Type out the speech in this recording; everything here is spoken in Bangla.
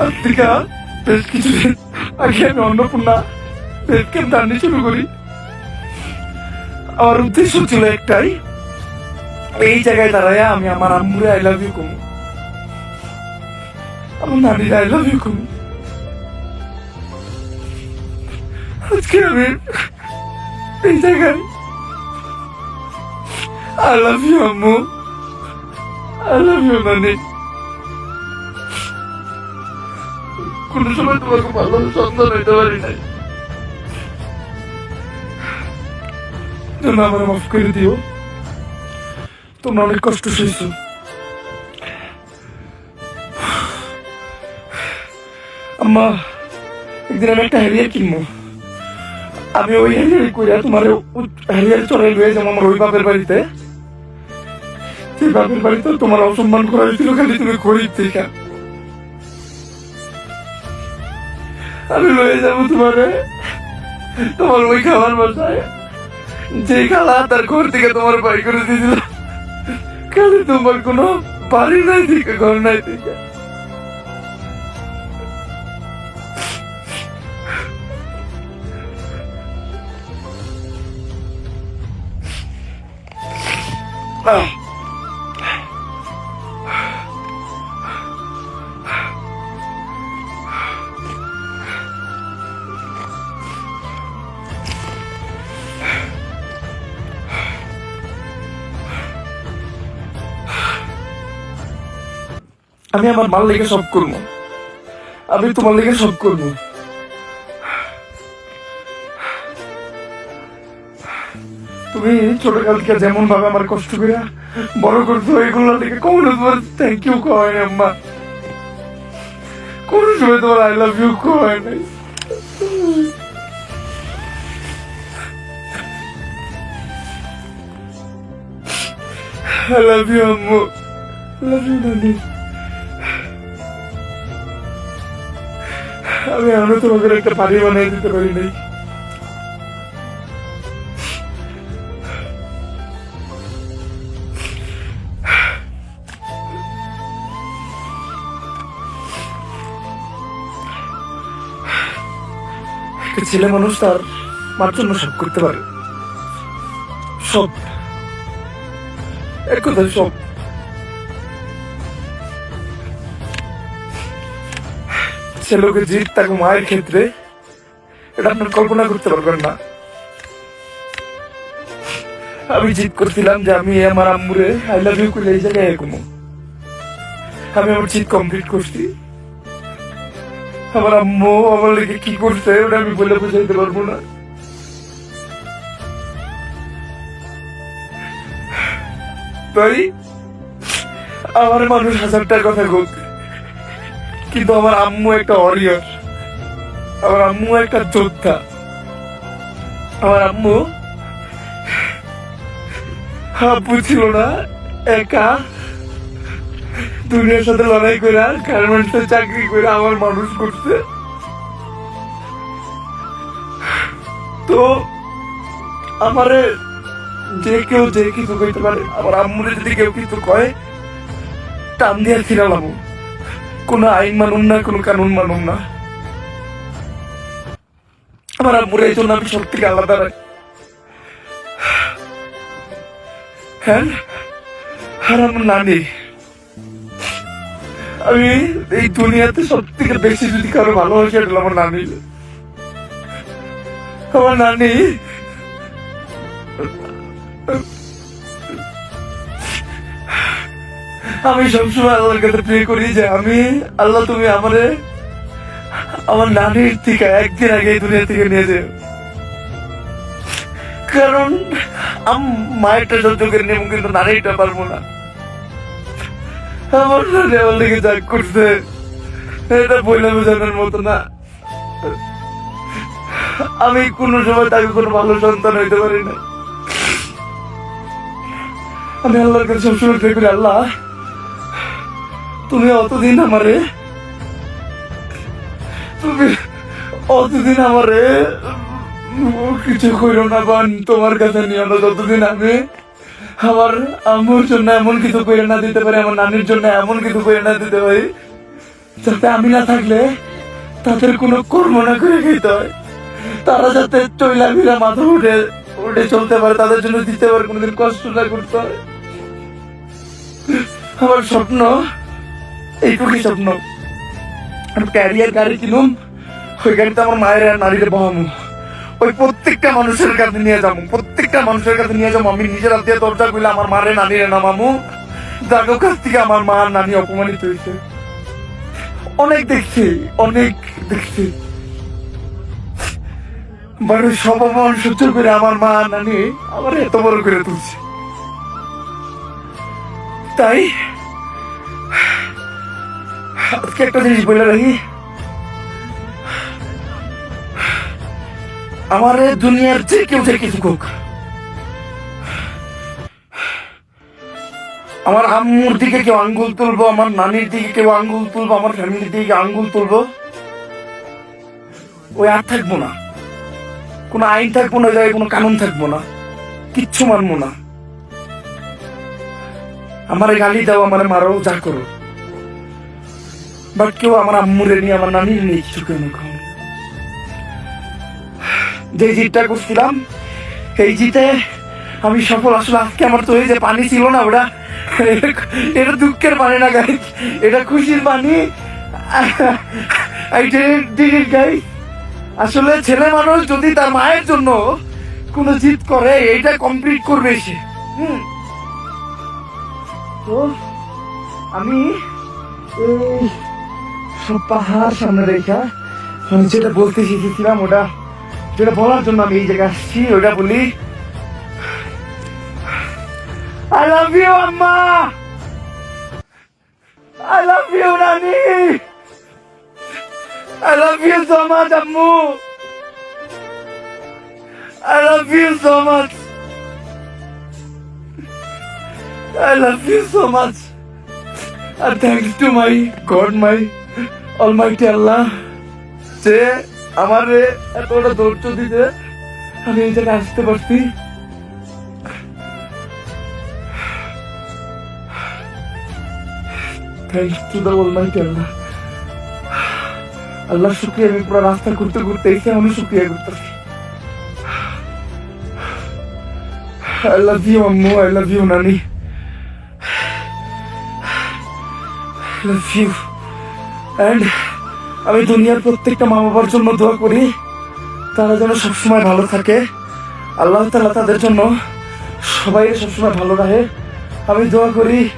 আজ বেশ কিছুদিন আগে আমি অন্নপূর্ণা ক্যাম্প জার্নি শুরু করি। আমার উদ্দেশ্য ছিল একটাই, এই জায়গায় দাঁড়ায় আমি আমার আম্মুরে আই লাভ ইউ কমু। আমার নানির আই লাভ ইউ কমু। আজকে আমি এই জায়গায় আই লাভ ইউ আম্মু। আই লাভ ইউ নানি। কোনো সময় তোমাকে ভালো সন্তান হইতে পারি নাই আমার মাফ করে দিও তোমরা অনেক কষ্ট সইছো আম্মা একদিন আমি একটা হ্যারিয়ার কিনবো আমি ওই হ্যারিয়ার কইরা তোমার হ্যারিয়ার চড়াই লয়ে যাব আমার ওই বাপের বাড়িতে সেই বাপের বাড়িতে তোমার অসম্মান করা হয়েছিল খালি তুমি গরিব থেকে আমি লয়ে যাব তোমারে। তোমার ওই খাবার বাসায়। যে খালা তার ঘর থেকে তোমার বাড়ি করে দিয়েছিল খালি তোমার কোনো বাড়ি নাই থেকে, ঘর নাই থেকে। আহ। আমি আমার মাল লেগে সব করব। আমি তোমার লেগে সব করব। তুমি ছোটকাল থেকে যেমন ভাবে আমার কষ্ট করে বড় করছ এগুলো থেকে কখনো তোমার থ্যাংক ইউ কয় না আম্মা। কোনো সময় তোমার আই লাভ ইউ কয় নাই। I love you, আম্মু। Love you, নানি। আমি এখনও তোমাকে একটা বাড়ি বানিয়ে দিতে পারি নাই। ছেলে মানুষ তার মার জন্য সব করতে পারে। সব। এক কথা সব। ছেলেকে জিত তাকে মায়ের ক্ষেত্রে, এটা আপনার কল্পনা করতে পারবেন না। আমি জিত করছিলাম যে আমি আমার আম্মুরে আই লাভ ইউ করে এই জায়গায় এরকম। আমি আমার জিত কমপ্লিট করছি। আমার আম্মু আমার লেগে কি করছে, ওটা আমি বলে বুঝাইতে পারব না। তাই, আমার মানুষ হাজারটার কথা হোক কিন্তু আমার আম্মু একটা অরিয়র আমার আম্মু একটা যোদ্ধা। আমার আম্মু আব্বু ছিল না, একা, দুনিয়ার সাথে লড়াই করে আর গার্মেন্টসে চাকরি করে আমার মানুষ করছে। তো, আমারে যে কেউ যে কিছু কইতে পারে, আমার আম্মুরে যদি কেউ কিছু কয়, টান দিয়ে ফিরালাম কোনো আইন মানুন না, কোনো কানুন মানুন না। আমার আম্মুর এই জন্য আমি সব থেকে আলাদা রাখি হ্যাঁ? আর আমার নানি। আমি এই দুনিয়াতে সব থেকে বেশি যদি কারও ভালোবাসি, এটা আমার নানি। আমার নানি আমি সবসময় আল্লাহর কাছে প্রে করি যে আমি, আল্লাহ তুমি আমারে, আমার নানির থেকে একদিন আগে এই দুনিয়া থেকে নিয়ে যাও। কারণ, আম মায়েরটা সহ্য করে নেব কিন্তু নানিটা পারব না। আমার নানি আমার লেগে যা করছে। এটা বইলে বোঝানোর মতো না। আমি কোনো সময় তাকে কোনো ভালো সন্তান হইতে পারি না আমি আল্লাহর কাছে সবসময় প্রে করি, আল্লাহ তুমি অতদিন আমারে তুমি অতদিন আমারে কিছু কইরো না বান, তোমার কাছে নিও না যতদিন আমি আমার আম্মুর জন্য এমন কিছু করে না দিতে পারি, আমার নানির জন্য এমন কিছু করে না দিতে পারি, যাতে আমি না থাকলে তাদের কোনো কর্ম না করে খেতে হয়। তারা যাতে চইলা ভিড়া মাথা উঠে উঠে চলতে পারে, তাদের জন্য দিতে পারে, কোনোদিন কষ্ট না করতে হয়। আমার স্বপ্ন এইটুকুই স্বপ্ন আমি ক্যারিয়ার গাড়ি কিনুম, ওই গাড়িতে আমার মায়ের আর নারীরে বহামু। ওই প্রত্যেকটা মানুষের কাছে নিয়ে যাব প্রত্যেকটা মানুষের কাছে নিয়ে যাব আমি নিজের হাত দরজা খুলে আমার মারে নানিরে নামামু। যাদের কাছ থেকে আমার মা আর নানি অপমানিত হয়েছে। অনেক দেখছি অনেক দেখছি। বাড়ি সব অপমান সহ্য করে আমার মা আর নানি আমার এত বড় করে তুলছে। তাই আজকে একটা জিনিস বলে রাখি। আমার দুনিয়ার যে কেউ যে কিছু হোক আমার আম্মুর দিকে কেউ আঙ্গুল তুলবো, আমার নানির দিকে কেউ আঙ্গুল তুলবো, আমার ফ্যামিলির দিকে আঙ্গুল তুলবো, ওই আর থাকব না। কোনো আইন থাকব না, জায়গায় কোনো কানুন থাকব না, কিচ্ছু মানবো না। আমার গালি দাও, আমার মারো, যা করো। বাট কেউ আমার আম্মুরে নিয়ে আমার নানির নিয়ে কিছু কেন যে জিতটা করছিলাম, এই জিতে আমি সফল। আসলে আজকে আমার তো এই যে পানি ছিল না ওটা, এটা দুঃখের পানি না গাই এটা খুশির পানি। আসলে ছেলে মানুষ যদি তার মায়ের জন্য কোনো জিত করে, এইটা কমপ্লিট করবে সে। তো আমি এই সব পাহাড় সামনে রেখা। আমি যেটা বলতে শিখেছিলাম, ওটা যেটা বলার জন্য আমি এই জায়গায় আসছি, ওটা বলি আই লাভ ইউ আম্মা! আই লাভ ইউ নানি I love you so much আম্মু! I love you so much I love you so much R thanks to my God my almighty Allah যে আমার এতটা ধৈর্য দিতে আমি এই জায়গায় আসতে পারছি thanks to the almighty Allah Allah শুক্রিয়া আমি ঘুরতে ঘুরতে এসে আমি শুক্রিয়া করতেছি I love you, Ammu. I. And আমি দুনিয়ার প্রত্যেকটা মা বাবার জন্য দোয়া করি, তারা যেন সবসময় ভালো থাকে। আল্লাহ তালা তাদের জন্য সবাই সবসময় ভালো রাখে। আমি দোয়া করি